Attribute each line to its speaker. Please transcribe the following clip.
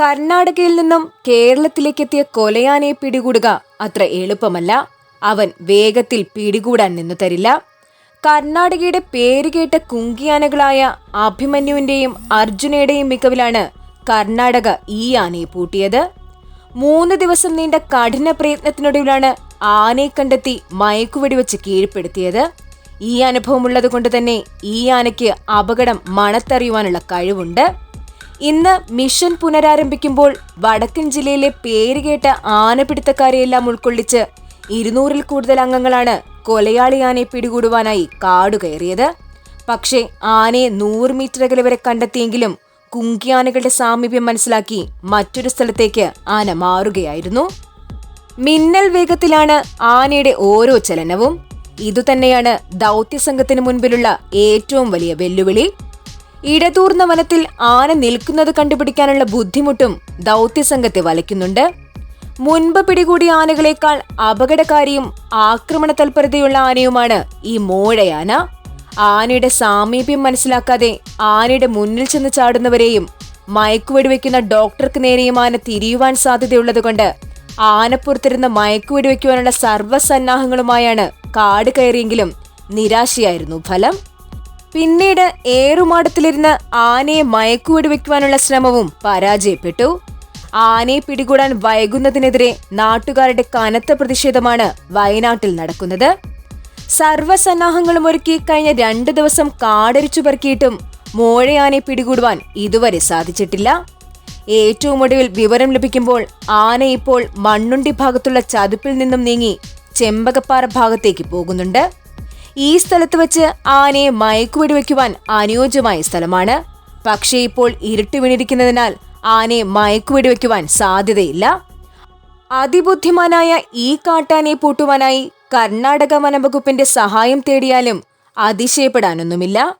Speaker 1: കർണാടകയിൽ നിന്നും കേരളത്തിലേക്കെത്തിയ കൊലയാനെ പിടികൂടുക അത്ര എളുപ്പമല്ല. അവൻ വേഗത്തിൽ പിടികൂടാൻ നിന്നു തരില്ല. കർണാടകയുടെ പേരുകേട്ട കുങ്കിയാനകളായ അഭിമന്യുവിന്റെയും അർജുനയുടെയും മികവിലാണ് കർണാടക ഈ ആനയെ പൂട്ടിയത്. മൂന്ന് ദിവസം നീണ്ട കഠിന പ്രയത്നത്തിനൊടുവിലാണ് ആനയെ കണ്ടെത്തി മയക്കുവെടിവെച്ച് കീഴ്പ്പെടുത്തിയത്. ഈ അനുഭവമുള്ളത് കൊണ്ട് തന്നെ ഈ ആനയ്ക്ക് അപകടം മണത്തറിയുവാനുള്ള കഴിവുണ്ട്. ഇന്ന് മിഷൻ പുനരാരംഭിക്കുമ്പോൾ വടക്കൻ ജില്ലയിലെ പേരുകേട്ട ആനപിടുത്തക്കാരെയെല്ലാം ഉൾക്കൊള്ളിച്ച് ഇരുന്നൂറിൽ കൂടുതൽ അംഗങ്ങളാണ് കൊലയാളി ആനയെ പിടികൂടുവാനായി കാടുകയറിയത് പക്ഷേ ആനയെ നൂറ് മീറ്റർ അകലെ വരെ കണ്ടെത്തിയെങ്കിലും കുങ്കിയാനകളുടെ സാമീപ്യം മനസ്സിലാക്കി മറ്റൊരു സ്ഥലത്തേക്ക് ആന മാറുകയായിരുന്നു. മിന്നൽ വേഗത്തിലാണ് ആനയുടെ ഓരോ ചലനവും. ഇതുതന്നെയാണ് ദൗത്യസംഘത്തിന് മുൻപിലുള്ള ഏറ്റവും വലിയ വെല്ലുവിളി. ഇടതൂർന്ന വനത്തിൽ ആന നിൽക്കുന്നത് കണ്ടുപിടിക്കാനുള്ള ബുദ്ധിമുട്ടും ദൗത്യസംഘത്തെ വലയ്ക്കുന്നുണ്ട്. മുൻപ് പിടികൂടിയ ആനകളേക്കാൾ അപകടകാരിയും ആക്രമണ തൽപരതയുള്ള ആനയുമാണ് ഈ മോഴയാന. ആനയുടെ സാമീപ്യം മനസ്സിലാക്കാതെ ആനയുടെ മുന്നിൽ ചെന്ന് ചാടുന്നവരെയും മയക്കുവെടിവെക്കുന്ന ഡോക്ടർക്ക് നേരെയും ആന തിരിയുവാൻ സാധ്യതയുള്ളതുകൊണ്ട് ആനപ്പുറത്തിരുന്ന് മയക്കുവെടിവെക്കുവാനുള്ള സർവസന്നാഹങ്ങളുമായാണ് കാട് കയറിയെങ്കിലും നിരാശയായിരുന്നു ഫലം. പിന്നീട് ഏറുമാടത്തിലിരുന്ന് ആനയെ മയക്കുവെടിവെക്കുവാനുള്ള ശ്രമവും പരാജയപ്പെട്ടു. ആനയെ പിടികൂടാൻ വൈകുന്നതിനെതിരെ നാട്ടുകാരുടെ കനത്ത പ്രതിഷേധമാണ് വയനാട്ടിൽ നടക്കുന്നത്. സർവസന്നാഹങ്ങളും ഒരുക്കി കഴിഞ്ഞ രണ്ടു ദിവസം കാടരിച്ചു പെറുക്കിയിട്ടും മോഴയാനെ പിടികൂടുവാൻ ഇതുവരെ സാധിച്ചിട്ടില്ല. ഏറ്റവും ഒടുവിൽ വിവരം ലഭിക്കുമ്പോൾ ആന ഇപ്പോൾ മണ്ണുണ്ടി ഭാഗത്തുള്ള ചതുപ്പിൽ നിന്നും നീങ്ങി ചെമ്പകപ്പാറ ഭാഗത്തേക്ക് പോകുന്നുണ്ട്. ഈ സ്ഥലത്ത് വെച്ച് ആനയെ മയക്കുവെടിവെക്കുവാൻ അനുയോജ്യമായ സ്ഥലമാണ്. പക്ഷേ ഇപ്പോൾ ഇരുട്ട് വീണിരിക്കുന്നതിനാൽ ആനയെ മയക്കുവെടിവെക്കുവാൻ സാധ്യതയില്ല. അതിബുദ്ധിമാനായ ഈ കാട്ടാനെ പൂട്ടുവാനായി കർണാടക വനംവകുപ്പിന്റെ സഹായം തേടിയാലും അതിശയപ്പെടാനൊന്നുമില്ല.